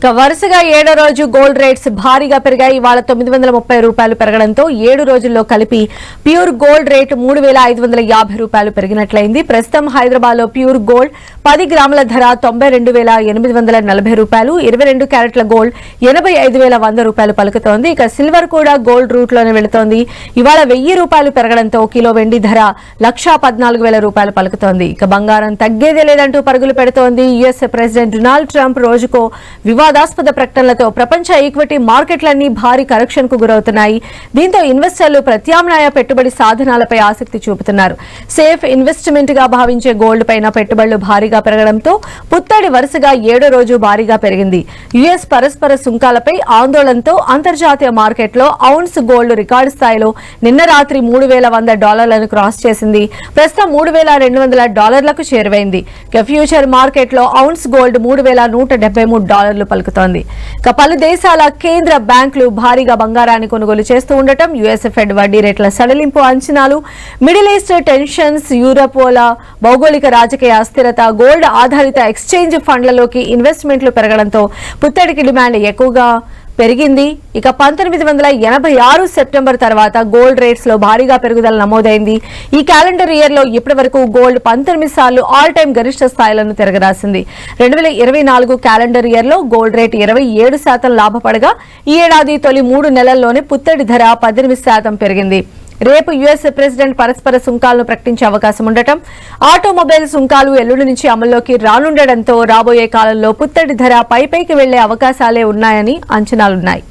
ఇక వరుసగా ఏడో రోజు గోల్డ్ రేట్స్ భారీగా పెరిగాయి. ఇవాళ తొమ్మిది వందల ముప్పై రూపాయలు పెరగడంతో ఏడు రోజుల్లో కలిపి ప్యూర్ గోల్డ్ రేటు మూడు వేల ఐదు వందల యాభై రూపాయలు పెరిగినట్లయింది. ప్రస్తుతం హైదరాబాద్లో ప్యూర్ గోల్డ్ పది గ్రాముల ధర తొంభై రెండు వేల ఎనిమిది వందల నలభై రూపాయలు ఇరవై రెండు క్యారెట్ల గోల్డ్ ఎనభై ఐదు వేల వంద రూపాయలు పలుకుతోంది. ఇక సిల్వర్ కూడా గోల్డ్ రూట్లోనే వెళుతోంది. ఇవాళ వెయ్యి రూపాయలు పెరగడంతో కిలో వెండి ధర లక్షా పద్నాలుగు వేల రూపాయలు పలుకుతోంది. ఇక బంగారం తగ్గేదే లేదంటూ పరుగులు పెడుతోంది యుఎస్ ప్రెసిడెంట్ డొనాల్డ్ ట్రంప్ రోజుకో వివాదాస్పద ప్రకటనలతో ప్రపంచ ఈక్విటీ మార్కెట్లన్నీ భారీ కరెక్షన్కు గురవుతున్నాయి. దీంతో ఇన్వెస్టర్లు ప్రత్యామ్నాయ పెట్టుబడి సాధనాలపై ఆసక్తి చూపుతున్నారు. సేఫ్ ఇన్వెస్ట్మెంట్గా భావించే గోల్డ్ పైన పెట్టుబడులు భారీ భారీగా పెరగడంతో పుత్తడి వరుసగా ఏడో రోజు భారీగా పెరిగింది. యుఎస్ పరస్పర సుంకాలపై ఆందోళనతో అంతర్జాతీయ మార్కెట్లో ఔన్స్ గోల్డ్ రికార్డు స్థాయిలో నిన్న రాత్రి మూడు వేల వంద డాలర్లను క్రాస్ చేసింది. ప్రస్తుతం మూడు వేల రెండు వందల డాలర్లకు చేరువైంది. ఇక ఫ్యూచర్ మార్కెట్లో ఔన్స్ గోల్డ్ మూడు వేల నూట డెబ్బై మూడు డాలర్లు పలుకుతోంది. ఇక పలు దేశాల కేంద్ర బ్యాంకులు భారీగా బంగారాన్ని కొనుగోలు చేస్తూ ఉండటం యుఎస్ ఫెడ్ వడ్డీ రేట్ల సడలింపు అంచనాలు మిడిల్ ఈస్ట్ టెన్షన్స్ యూరోపోల భౌగోళిక రాజకీయ అస్థిరత గోల్డ్ ఆధారిత ఎక్స్చేంజ్ ఫండ్లలోకి ఇన్వెస్ట్మెంట్లు పెరగడంతో పుత్తడికి డిమాండ్ ఎక్కువగా పెరిగింది. ఇక పంతొమ్మిది వందల ఎనభై ఆరు సెప్టెంబర్ తర్వాత గోల్డ్ రేట్స్లో భారీగా పెరుగుదల నమోదైంది. ఈ క్యాలెండర్ ఇయర్లో ఇప్పటి వరకు గోల్డ్ పంతొమ్మిది సార్లు ఆల్ టైమ్ గరిష్ట స్థాయిలను తిరగరాసింది. రెండు వేల ఇరవై నాలుగు క్యాలెండర్ ఇయర్లో గోల్డ్ రేట్ ఇరవై ఏడు శాతం లాభపడగా ఈ ఏడాది తొలి మూడు నెలల్లోనే పుత్తడి ధర పద్దెనిమిది శాతం పెరిగింది. రేపు యుఎస్ ప్రెసిడెంట్ పరస్పర సుంకాలను ప్రకటించే అవకాశం ఉండటం ఆటోమొబైల్ సుంకాలు ఎల్లుండి నుంచి అమల్లోకి రానుండటంతో రాబోయే కాలంలో పుత్తడి ధర పైపైకి వెళ్ళే అవకాశాలే ఉన్నాయని అంచనాలున్నాయి.